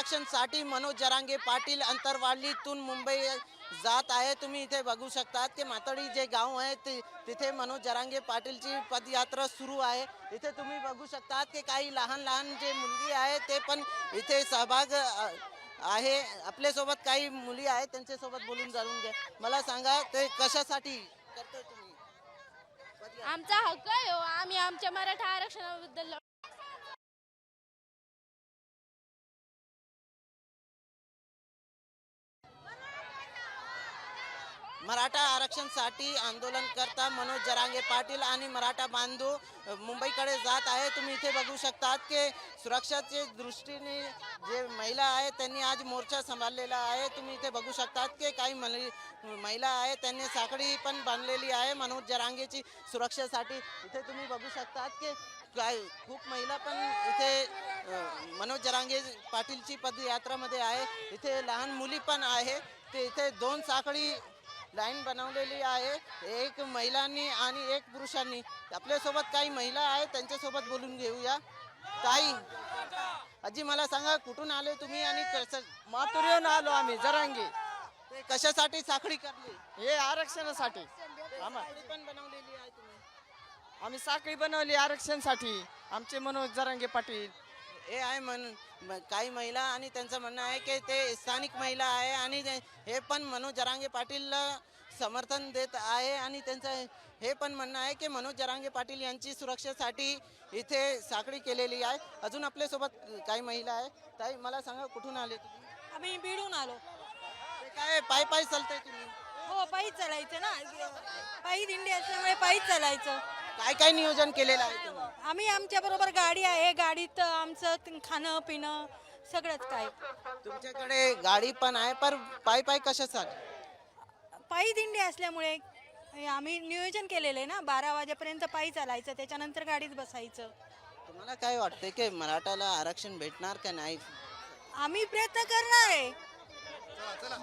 आरक्षणसाठी मनोज जरांगे पाटील अंतरवालीतून मुंबई जात आहे. तुम्ही इथे बघू शकतात की मातळी जे गाव आहे ते तिथे मनोज जरांगे पाटीलची पदयात्रा सुरू आहे. इथे तुम्ही बघू शकतात की काही लहान लहान जे मुलगी आहे ते पण इथे सहभाग आहे. आपल्यासोबत काही मुली आहेत त्यांच्यासोबत बोलून जाणून घ्या. मला सांगा ते कशासाठी करतोय तुम्ही? आमचा हक्क आहे हो. आम्ही आमच्या मराठा आरक्षणाबद्दल मराठा आरक्षणसाठी आंदोलन करता मनोज जरांगे पाटील आणि मराठा बांधव मुंबईकडे जात आहे. तुम्ही इथे बघू शकतात की सुरक्षाचे दृष्टीने जे महिला आहे त्यांनी आज मोर्चा सांभाळलेला आहे. तुम्ही इथे बघू शकतात की काही महिला आहे त्यांनी साखळी पण बांधलेली आहे मनोज जरांगेची सुरक्षेसाठी. इथे तुम्ही बघू शकतात की काय खूप महिला पण इथे मनोज जरांगे पाटीलची पदयात्रामध्ये आहे. इथे लहान मुली पण आहे. ते इथे दोन साखळी लाईन बनवलेली आहे. एक महिलांनी आणि एक पुरुषांनी. आपल्यासोबत काही महिला आहेत त्यांच्यासोबत बोलून घेऊया. ताई आजी मला सांगा कुठून आले तुम्ही आणि कसं माथुरीहून आलो आम्ही जरांगी. ते कशासाठी साखळी करली? हे आरक्षणासाठी. आम्हा- साखळी पण बनवलेली आहे तुम्ही. आम्ही साखळी बनवली आरक्षणासाठी. आमचे मनोज जरांगे पाटील. हे आहे म्हण काही महिला आणि त्यांचं म्हणणं आहे की ते स्थानिक महिला आहे आणि हे पण मनोज जरांगे पाटीलला समर्थन देत आहे आणि त्यांचं हे पण म्हणणं आहे की मनोज जरांगे पाटील यांची सुरक्षेसाठी इथे साखळी केलेली आहे. अजून आपल्यासोबत काही महिला आहे. ताई मला सांगा कुठून आले तुम्ही? आम्ही बीडून आलो. ते काय पाय पाय चालतंय तुम्ही? हो पायीच चालायचं ना. पायी दिंडी असल्यामुळे पायीच चालायचं. काय काय नियोजन केलेलं आहे तुम्ही? आम्ही आमच्या बरोबर गाडी आहे गाडीत आमचं त- खाणं पिणं सगळंच काय. तुमच्याकडे गाडी पण आहे पर पाय पाय कशासाठी पायी दिंडी असल्यामुळे हे आम्ही नियोजन केलेलं आहे ना बारा वाजेपर्यंत पायी चालायचं त्याच्यानंतर गाडीत बसायचं. तुम्हाला काय वाटतंय की मराठाला आरक्षण भेटणार का नाही? आम्ही प्रयत्न करणार आहे.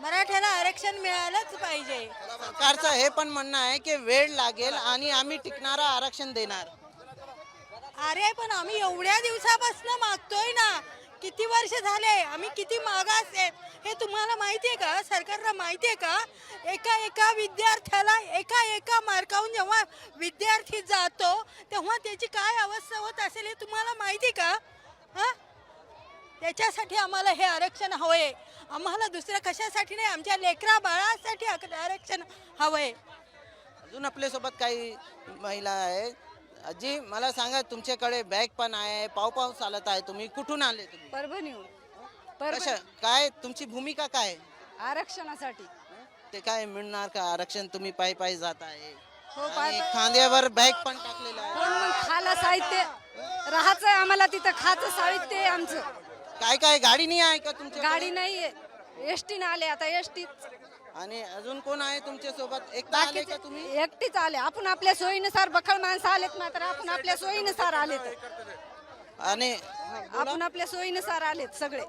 मराठ्याला आरक्षण मिळालंच पाहिजे. सरकारचं हे पण म्हणणं आहे की वेळ लागेल आणि आम्ही टिकणारं आरक्षण देणार. अरे पण आम्ही एवढ्या दिवसापासून मागतोय ना. किती वर्ष झाले? आम्ही किती मागास आहेत हे तुम्हाला माहिती आहे का? सरकारला माहिती आहे का? एका एका विद्यार्थ्याला एका एका मार्काहून जेव्हा विद्यार्थी जातो तेव्हा त्याची काय अवस्था होत असेल हे तुम्हाला माहिती आहे का? हां? त्याच्यासाठी आम्हाला हे आरक्षण हवंय. आम्हाला दुसऱ्या कशासाठी नाही? आमच्या लेकरा बाळासाठी आरक्षण हवंय. अजून आपल्यासोबत काही महिला आहे आजी मला सांगा तुमच्याकडे बॅग पण आहे पाव पाव चालत आहे तुम्ही कुठून आले तुम्ही? परभणीहून कशा? काय तुमची भूमिका काय? आहे? आरक्षणासाठी. ते काय मिळणार का? आरक्षण तुम्ही पायी पायी जात आहे. हो आणि खांद्यावर बॅग पण टाकलेला आहे. पण मग खाला साहित्य? राहायचं आम्हाला तिथं खायचं साहित्य आहे आमचं. काय काय गाडी नाही आहे का तुमच्या गाडी नाहीये एसटी आले आता एसटी आणि अजून कोण आहे तुमच्यासोबत? एकटा आले का तुम्ही? एकटीच आले. आपण आपल्या सोयीनुसार बखळ माणसं आलेत मात्र आपण आपल्या सोयीनुसार आलेत. आणि आपण आपल्या सोयीनुसार आलेत सगळे.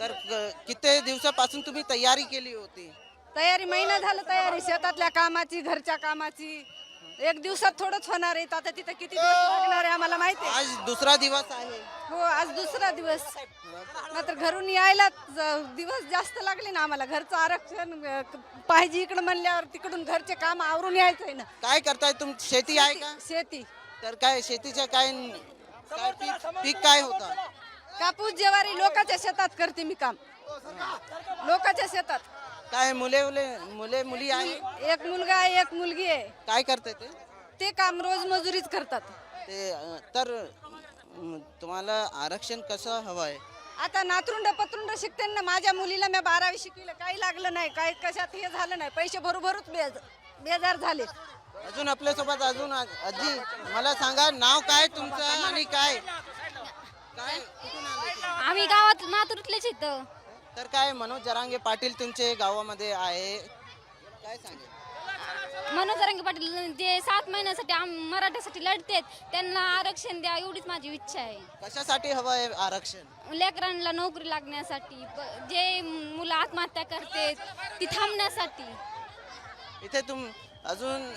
तर क- किती दिवसापासून तुम्ही तयारी केली होती? तयारी महिना झालं तयारी शेतातल्या कामाची घरच्या कामाची. एक दिवसात थोडंच होणार आहे आता तिथं किती दिवस लागणार आहे आम्हाला माहिती आहे? आज दुसरा दिवस आहे. हो आज दुसरा दिवस. मात्र घरून यायला ज- दिवस जास्त लागले ना आम्हाला. घरचं आरक्षण अ, क- पाहिजे इकडं म्हणल्यावर तिकडून घरचे काम आवरून यायचंय ना. काय करताय तुम शेती आहे का? शेती. तर काय शेतीच्या काय काय पीक पीक काय होतं? कापूस ज्वारी लोकांच्या शेतात करते मी काम. लोकांच्या शेतात. काय मुले मुले मुले मुली आहे? एक मुलगा आहे एक मुलगी आहे. काय करते ते? ते काम रोज मजुरीच करतात. ते अं, तर तुम्हाला आरक्षण कसं हवं आहे आता नातरुंड पत्रुंड शिकते ना माझ्या मुलीला मी बारावी शिकविलं काही लागलं नाही काही कशात हे झालं नाही पैसे भरू भरूच बेज बेजार झाले. अजून आपल्यासोबत अजून आ- आजी मला सांगा नाव काय तुमचं आणि काय? काय कुठून आले तुम्ही? आम्ही गावात मातुरीतलेच इथं. तर काय मनोज जरांगे पाटील तुमचे गावामध्ये आहे? काय सांगेल? मनोज रंगे पाटील जे सात महिन्यासाठी आम मराठ्यासाठी लढतेत त्यांना आरक्षण द्या एवढीच माझी इच्छा आहे. कशासाठी हवं आहे आरक्षण? लेकरांना नोकरी लागण्यासाठी प- जे मुलं आत्महत्या करते ती थांबण्यासाठी. इथे तुम अजून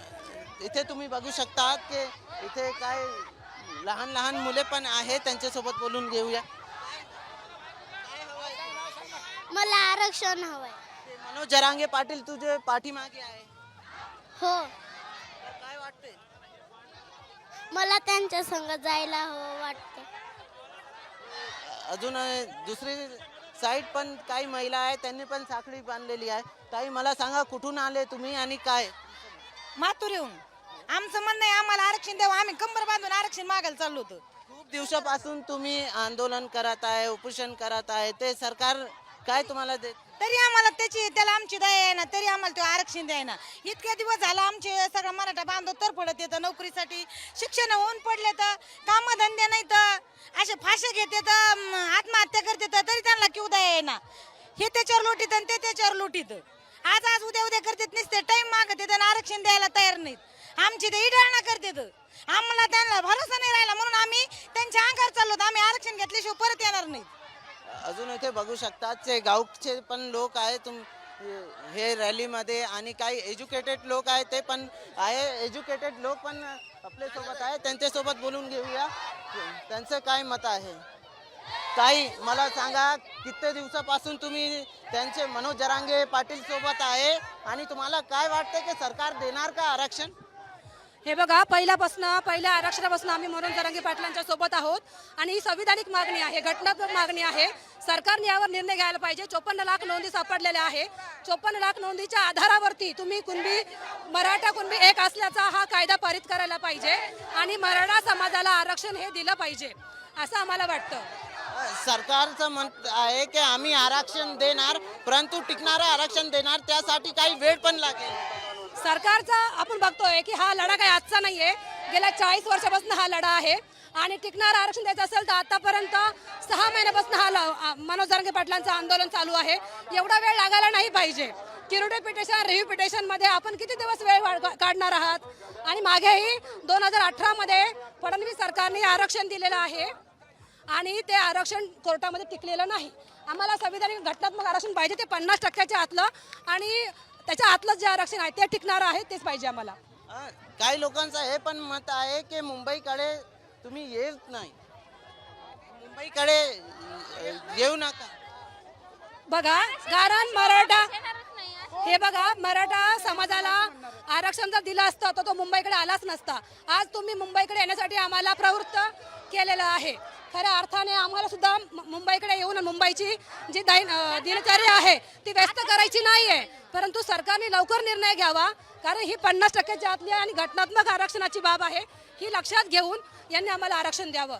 इथे तुम्ही बघू शकता की इथे काय लहान लहान मुले पण आहेत त्यांच्यासोबत बोलून घेऊया. मला आरक्षण हवंय. ते मनोज जरांगे पाटील तुझे पाठीमागे आहे. हो. काय वाटते मला त्यांच्या संग जायला हवं वाटते अजून अ, दुसरी साईड पण काही महिला आहेत त्यांनी पण साखळी बांधलेली आहे. ताई मला सांगा कुठून आले तुम्ही आणि काय? मातूर येऊन आमचं म्हणणं आहे आम्हाला आरक्षण द्यावं. आम्ही कंबर बांधून आरक्षण मागायला चाललो होतो. खूप दिवसापासून तुम्ही आंदोलन करत आहे उपोषण करत आहे. ते सरकार काय तुम्हाला देत तरी आम्हाला त्याची त्याला आमची दया आहे ना तरी आम्हाला ते आरक्षण द्यायना इतके दिवस झाला आमचे सगळं मराठा बांधव तर पडत येतं नोकरीसाठी. शिक्षण होऊन पडले तर कामधंदे नाही तर असे फाशे घेते तर आत्महत्या करते तर तरी त्यांना किव दया येईना हे त्याच्यावर लोटीत आणि ते त्याच्यावर लोटीत. आज आज उद्या उद्या करतात नसते टाइम मागत येत आणि आरक्षण द्यायला तयार नाहीत. आमची ते इडाळणा करतात. आम्हाला त्यांना भरोसा नाही राहिला म्हणून आम्ही त्यांच्या अंगावर चाललो आम्ही आरक्षण घेतल्याशिवाय परत येणार नाही अजून इथे बघू शकतात. ते गावचे पण लोक आहे तुम हे रॅलीमध्ये आणि काही एज्युकेटेड लोक आहेत ते पण आहे. एज्युकेटेड लोक पण आपल्यासोबत आहे त्यांच्यासोबत बोलून घेऊया. त्यांचं काय मत आहे? ताई मला सांगा किती दिवसापासून तुम्ही त्यांचे मनोज जरांगे पाटील सोबत आहे आणि तुम्हाला काय वाटतं की सरकार देणार का आरक्षण? हे बघा पहिल्यापासून पहिल्या आरक्षणापासून आम्ही मनोज जरांगे पाटलांच्या सोबत आहोत. आणि ही संविधानिक मागणी आहे घटनात्मक मागणी आहे. सरकारने यावर निर्णय घ्यायला पाहिजे. चोपन्न लाख नोंदी सापडलेल्या आहे. चोपन्न लाख नोंदीच्या आधारावरती तुम्ही कुणबी मराठा कुणबी एक असल्याचा हा कायदा पारित करायला पाहिजे. आणि मराठा समाजाला आरक्षण हे दिलं पाहिजे असं आम्हाला वाटतं. सरकारचं मत आहे की आम्ही आरक्षण देणार परंतु टिकणारं आरक्षण देणार त्यासाठी काही वेळ पण लागेल. सरकारचा आपण बघतोय की हा लढा काही आजचा नाही आहे गेल्या चाळीस वर्षापासून हा लढा आहे. आणि टिकणारं आरक्षण द्यायचं असेल तर आतापर्यंत सहा महिन्यापासून हा ल- मनोज जरांगे पाटलांचं आंदोलन चालू आहे. एवढा वेळ लागायला नाही पाहिजे. किरुडे पिटेशन रिव्ह्यू पिटेशनमध्ये आपण किती दिवस वेळ वाढ- काढणार आहात? आणि मागेही दोन हजार अठरामध्ये फडणवीस सरकारने आरक्षण दिलेलं आहे. आणि ते आरक्षण कोर्टामध्ये टिकलेलं नाही. आम्हाला संविधानिक घटनात्मक आरक्षण पाहिजे ते पन्नास टक्क्याच्या आतलं. आणि त्याच्या आतलं जे आरक्षण आहे ते टिकणारं आहे तेच पाहिजे आम्हाला. काही लोकांचं हे पण मत आहे की मुंबईकडे तुम्ही येत नाही. मुंबईकडे अं, येऊ नका. बघा कारण मराठा हे बघा मराठा समाजाला आरक्षण जर दिलं असतं तर तो मुंबईकडे आलाच नसता. आज तुम्ही मुंबईकडे येण्यासाठी आम्हाला प्रवृत्त केलेलं आहे. खऱ्या अर्थाने आम्हाला सुद्धा मु- मुंबईकडे येऊन मुंबईची जी दैन अं, दिनचर्या आहे ती व्यस्त करायची नाही आहे परंतु सरकारने लवकर निर्णय घ्यावा कारण ही पन्नास टक्क्याच्या आतली आणि घटनात्मक आरक्षणाची बाब आहे ही लक्षात घेऊन यांनी आम्हाला आरक्षण द्यावं.